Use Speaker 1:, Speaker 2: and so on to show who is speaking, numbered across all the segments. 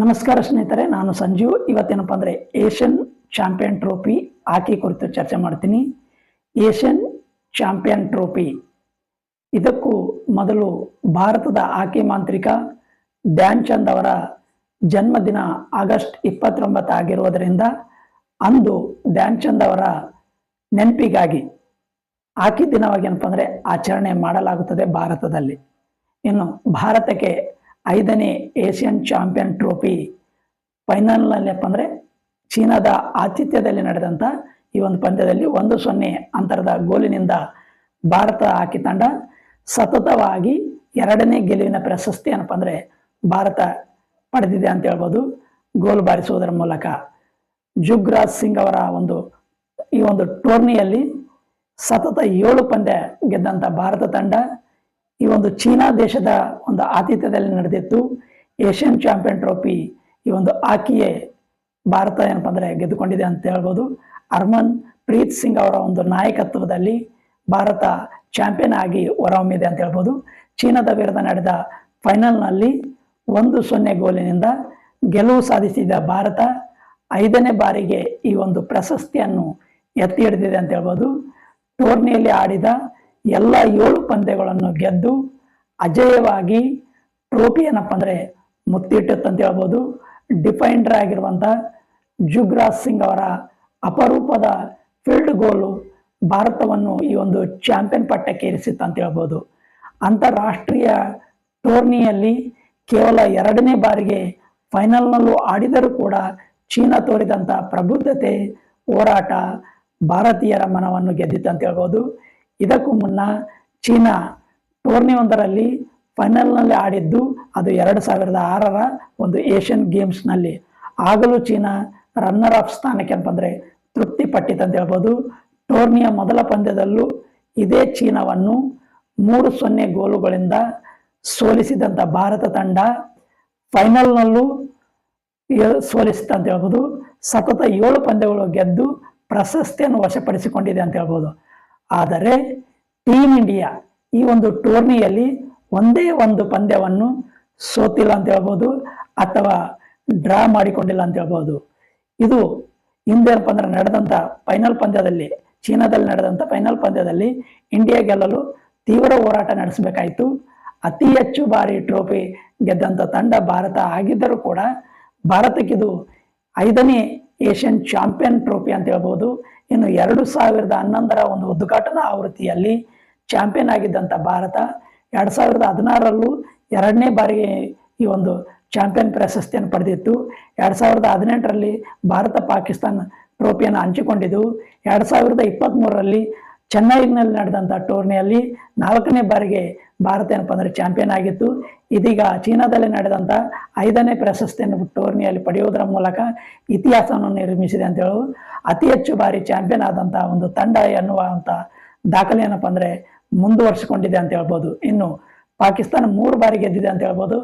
Speaker 1: ನಮಸ್ಕಾರ ಸ್ನೇಹಿತರೆ, ನಾನು ಸಂಜೀವ್ ಇವತ್ತೇನಪ್ಪ ಅಂದರೆ ಏಷ್ಯನ್ ಚಾಂಪಿಯನ್ ಟ್ರೋಫಿ ಹಾಕಿ ಕುರಿತು ಚರ್ಚೆ ಮಾಡ್ತೀನಿ. Asian champion trophy. ಇದಕ್ಕೂ ಮೊದಲು ಭಾರತದ ಹಾಕಿ ಮಾಂತ್ರಿಕ ಧ್ಯಾನ್ ಚಂದ್ ಅವರ ಜನ್ಮದಿನ ಆಗಸ್ಟ್ ಇಪ್ಪತ್ತೊಂಬತ್ತು ಆಗಿರುವುದರಿಂದ ಅಂದು ಧ್ಯಾನ್ ಚಂದ್ ಅವರ ನೆನಪಿಗಾಗಿ ಹಾಕಿ ದಿನವಾಗಿ ಏನಪ್ಪ ಅಂದರೆ ಆಚರಣೆ ಮಾಡಲಾಗುತ್ತದೆ ಭಾರತದಲ್ಲಿ. ಇನ್ನು ಭಾರತಕ್ಕೆ ಐದನೇ ಏಷ್ಯನ್ ಚಾಂಪಿಯನ್ ಟ್ರೋಫಿ ಫೈನಲ್ನಲ್ಲಪ್ಪ ಅಂದರೆ ಚೀನಾದ ಆತಿಥ್ಯದಲ್ಲಿ ನಡೆದಂಥ ಈ ಒಂದು ಪಂದ್ಯದಲ್ಲಿ ಒಂದು ಸೊನ್ನೆ ಅಂತರದ ಗೋಲಿನಿಂದ ಭಾರತ ಹಾಕಿ ತಂಡ ಸತತವಾಗಿ ಎರಡನೇ ಗೆಲುವಿನ ಪ್ರಶಸ್ತಿ ಏನಪ್ಪ ಅಂದರೆ ಭಾರತ ಪಡೆದಿದೆ ಅಂತ ಹೇಳ್ಬೋದು. ಗೋಲ್ ಬಾರಿಸುವುದರ ಮೂಲಕ ಜುಗ್ರಾಜ್ ಸಿಂಗ್ ಅವರ ಒಂದು ಈ ಒಂದು ಟೂರ್ನಿಯಲ್ಲಿ ಸತತ ಏಳು ಪಂದ್ಯ ಗೆದ್ದಂಥ ಭಾರತ ತಂಡ ಈ ಒಂದು ಚೀನಾ ದೇಶದ ಒಂದು ಆತಿಥ್ಯದಲ್ಲಿ ನಡೆದಿತ್ತು ಏಷ್ಯನ್ ಚಾಂಪಿಯನ್ ಟ್ರೋಫಿ ಈ ಒಂದು ಆಕಿಯೇ ಭಾರತ ಏನಪ್ಪ ಅಂದರೆ ಗೆದ್ದುಕೊಂಡಿದೆ ಅಂತ ಹೇಳ್ಬೋದು. ಅರ್ಮನ್ ಪ್ರೀತ್ ಸಿಂಗ್ ಅವರ ಒಂದು ನಾಯಕತ್ವದಲ್ಲಿ ಭಾರತ ಚಾಂಪಿಯನ್ ಆಗಿ ಹೊರಹೊಮ್ಮಿದೆ ಅಂತ ಹೇಳ್ಬೋದು. ಚೀನಾದ ವಿರುದ್ಧ ನಡೆದ ಫೈನಲ್ನಲ್ಲಿ ಒಂದು ಸೊನ್ನೆ ಗೋಲಿನಿಂದ ಗೆಲುವು ಸಾಧಿಸಿದ ಭಾರತ ಐದನೇ ಬಾರಿಗೆ ಈ ಒಂದು ಪ್ರಶಸ್ತಿಯನ್ನು ಎತ್ತಿ ಹಿಡಿದಿದೆ ಅಂತ ಹೇಳ್ಬೋದು. ಟೂರ್ನಿಯಲ್ಲಿ ಆಡಿದ ಎಲ್ಲ ಏಳು ಪಂದ್ಯಗಳನ್ನು ಗೆದ್ದು ಅಜೇಯವಾಗಿ ಟ್ರೋಫಿ ಏನಪ್ಪ ಅಂದರೆ ಅಂತ ಹೇಳ್ಬೋದು. ಡಿಫೈಂಡರ್ ಆಗಿರುವಂಥ ಜುಗ್ರಾಜ್ ಸಿಂಗ್ ಅವರ ಅಪರೂಪದ ಫೀಲ್ಡ್ ಗೋಲು ಭಾರತವನ್ನು ಈ ಒಂದು ಚಾಂಪಿಯನ್ ಪಟ್ಟಕ್ಕೆ ಇರಿಸಿತ್ತು ಅಂತ ಹೇಳ್ಬೋದು. ಅಂತಾರಾಷ್ಟ್ರೀಯ ಟೂರ್ನಿಯಲ್ಲಿ ಕೇವಲ ಎರಡನೇ ಬಾರಿಗೆ ಫೈನಲ್ನಲ್ಲೂ ಆಡಿದರೂ ಕೂಡ ಚೀನಾ ತೋರಿದಂಥ ಪ್ರಬುದ್ಧತೆ ಹೋರಾಟ ಭಾರತೀಯರ ಮನವನ್ನು ಗೆದ್ದಿತ್ತು ಅಂತ ಹೇಳ್ಬೋದು. ಇದಕ್ಕೂ ಮುನ್ನ ಚೀನಾ ಟೂರ್ನಿ ಒಂದರಲ್ಲಿ ಫೈನಲ್ನಲ್ಲಿ ಆಡಿದ್ದು ಅದು ಎರಡು ಸಾವಿರದ ಆರರ ಒಂದು ಏಷ್ಯನ್ ಗೇಮ್ಸ್ನಲ್ಲಿ. ಆಗಲೂ ಚೀನಾ ರನ್ನರ್ ಆಫ್ ಸ್ಥಾನಕ್ಕೆ ಅಂತಂದರೆ ತೃಪ್ತಿ ಅಂತ ಹೇಳ್ಬೋದು. ಟೂರ್ನಿಯ ಮೊದಲ ಪಂದ್ಯದಲ್ಲೂ ಇದೇ ಚೀನಾವನ್ನು ಮೂರು ಸೊನ್ನೆ ಗೋಲುಗಳಿಂದ ಸೋಲಿಸಿದಂಥ ಭಾರತ ತಂಡ ಫೈನಲ್ನಲ್ಲೂ ಸೋಲಿಸಿತ ಅಂತ ಹೇಳ್ಬೋದು. ಸತತ ಏಳು ಪಂದ್ಯಗಳು ಗೆದ್ದು ಪ್ರಶಸ್ತಿಯನ್ನು ವಶಪಡಿಸಿಕೊಂಡಿದೆ ಅಂತ ಹೇಳ್ಬೋದು. ಆದರೆ ಟೀಮ್ ಇಂಡಿಯಾ ಈ ಒಂದು ಟೂರ್ನಿಯಲ್ಲಿ ಒಂದೇ ಒಂದು ಪಂದ್ಯವನ್ನು ಸೋತಿಲ್ಲ ಅಂತ ಹೇಳ್ಬೋದು ಅಥವಾ ಡ್ರಾ ಮಾಡಿಕೊಂಡಿಲ್ಲ ಅಂತ ಹೇಳ್ಬೋದು. ಇದು ಹಿಂದೇನಪ್ಪ ಅಂದ್ರೆ ನಡೆದಂಥ ಫೈನಲ್ ಪಂದ್ಯದಲ್ಲಿ, ಚೀನಾದಲ್ಲಿ ನಡೆದಂಥ ಫೈನಲ್ ಪಂದ್ಯದಲ್ಲಿ ಇಂಡಿಯಾ ಗೆಲ್ಲಲು ತೀವ್ರ ಹೋರಾಟ ನಡೆಸಬೇಕಾಯಿತು. ಅತಿ ಹೆಚ್ಚು ಬಾರಿ ಟ್ರೋಫಿ ಗೆದ್ದಂಥ ತಂಡ ಭಾರತ ಆಗಿದ್ದರೂ ಕೂಡ ಭಾರತಕ್ಕಿದು ಐದನೇ ಏಷ್ಯನ್ ಚಾಂಪಿಯನ್ ಟ್ರೋಫಿ ಅಂತ ಹೇಳ್ಬೋದು. ಇನ್ನು ಎರಡು ಸಾವಿರದ ಹನ್ನೊಂದರ ಒಂದು ಉದ್ಘಾಟನಾ ಆವೃತ್ತಿಯಲ್ಲಿ ಚಾಂಪಿಯನ್ ಆಗಿದ್ದಂಥ ಭಾರತ ಎರಡು ಸಾವಿರದ ಹದಿನಾರರಲ್ಲೂ ಎರಡನೇ ಬಾರಿಗೆ ಈ ಒಂದು ಚಾಂಪಿಯನ್ ಪ್ರಶಸ್ತಿಯನ್ನು ಪಡೆದಿತ್ತು. ಎರಡು ಸಾವಿರದ ಹದಿನೆಂಟರಲ್ಲಿ ಭಾರತ ಪಾಕಿಸ್ತಾನ ಟ್ರೋಫಿಯನ್ನು ಹಂಚಿಕೊಂಡಿದ್ದು, ಎರಡು ಸಾವಿರದ ಇಪ್ಪತ್ತ್ಮೂರರಲ್ಲಿ ಚೆನ್ನೈನಲ್ಲಿ ನಡೆದಂಥ ಟೂರ್ನಿಯಲ್ಲಿ ನಾಲ್ಕನೇ ಬಾರಿಗೆ ಭಾರತ ಏನಪ್ಪ ಅಂದರೆ ಚಾಂಪಿಯನ್ ಆಗಿತ್ತು ಇದೀಗ ಚೀನಾದಲ್ಲಿ ನಡೆದಂಥ ಐದನೇ ಪ್ರಶಸ್ತಿಯನ್ನು ಟೂರ್ನಿಯಲ್ಲಿ ಪಡೆಯುವುದರ ಮೂಲಕ ಇತಿಹಾಸವನ್ನು ನಿರ್ಮಿಸಿದೆ ಅಂತ ಹೇಳೋದು. ಅತಿ ಹೆಚ್ಚು ಬಾರಿ ಚಾಂಪಿಯನ್ ಆದಂಥ ಒಂದು ತಂಡ ಎನ್ನುವಂಥ ದಾಖಲೆ ಏನಪ್ಪ ಅಂದರೆ ಮುಂದುವರಿಸಿಕೊಂಡಿದೆ ಅಂತ ಹೇಳ್ಬೋದು. ಇನ್ನು ಪಾಕಿಸ್ತಾನ ಮೂರು ಬಾರಿ ಗೆದ್ದಿದೆ ಅಂತ ಹೇಳ್ಬೋದು.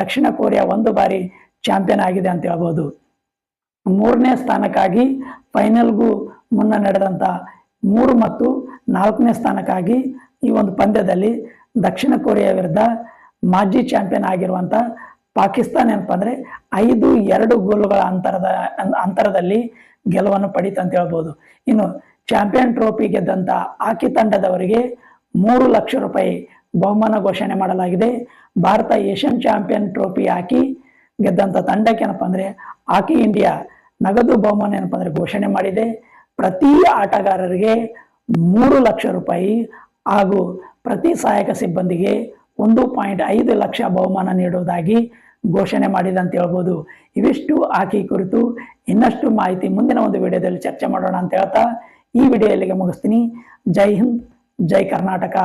Speaker 1: ದಕ್ಷಿಣ ಕೊರಿಯಾ ಒಂದು ಬಾರಿ ಚಾಂಪಿಯನ್ ಆಗಿದೆ ಅಂತ ಹೇಳ್ಬೋದು. ಮೂರನೇ ಸ್ಥಾನಕ್ಕಾಗಿ ಫೈನಲ್ಗೂ ಮುನ್ನ ನಡೆದಂಥ ಮೂರು ಮತ್ತು ನಾಲ್ಕನೇ ಸ್ಥಾನಕ್ಕಾಗಿ ಈ ಒಂದು ಪಂದ್ಯದಲ್ಲಿ ದಕ್ಷಿಣ ಕೊರಿಯಾ ವಿರುದ್ಧ ಮಾಜಿ ಚಾಂಪಿಯನ್ ಆಗಿರುವಂಥ ಪಾಕಿಸ್ತಾನ ಏನಪ್ಪ ಅಂದರೆ ಐದು, ಎರಡು ಗೋಲುಗಳ ಅಂತರದ, ಅಂತರದಲ್ಲಿ ಗೆಲುವನ್ನು ಪಡೀತು ಅಂತ ಹೇಳ್ಬೋದು. ಇನ್ನು ಚಾಂಪಿಯನ್ ಟ್ರೋಫಿ ಗೆದ್ದಂಥ ಹಾಕಿ ತಂಡದವರಿಗೆ ಮೂರು ಲಕ್ಷ ರೂಪಾಯಿ ಬಹುಮಾನ ಘೋಷಣೆ ಮಾಡಲಾಗಿದೆ. Bharat Asian champion trophy hockey ಗೆದ್ದಂಥ ತಂಡಕ್ಕೆ ಏನಪ್ಪ ಅಂದರೆ ಹಾಕಿ ಇಂಡಿಯಾ ನಗದು ಬಹುಮಾನ ಏನಪ್ಪ ಅಂದರೆ ಘೋಷಣೆ ಮಾಡಿದೆ. ಪ್ರತಿ ಆಟಗಾರರಿಗೆ ಮೂರು ಲಕ್ಷ ರೂಪಾಯಿ ಹಾಗೂ ಪ್ರತಿ ಸಹಾಯಕ ಸಿಬ್ಬಂದಿಗೆ ಒಂದು ಪಾಯಿಂಟ್ ಐದು ಲಕ್ಷ ಬಹುಮಾನ ನೀಡುವುದಾಗಿ ಘೋಷಣೆ ಮಾಡಿದೆ ಅಂತ ಹೇಳ್ಬೋದು. ಇವಿಷ್ಟು ಆಕೆ ಕುರಿತು ಇನ್ನಷ್ಟು ಮಾಹಿತಿ ಮುಂದಿನ ಒಂದು ವಿಡಿಯೋದಲ್ಲಿ ಚರ್ಚೆ ಮಾಡೋಣ ಅಂತ ಹೇಳ್ತಾ ಈ ವಿಡಿಯೋ ಇಲ್ಲಿಗೆ ಮುಗಿಸ್ತೀನಿ. ಜೈ ಹಿಂದ್, ಜೈ ಕರ್ನಾಟಕ.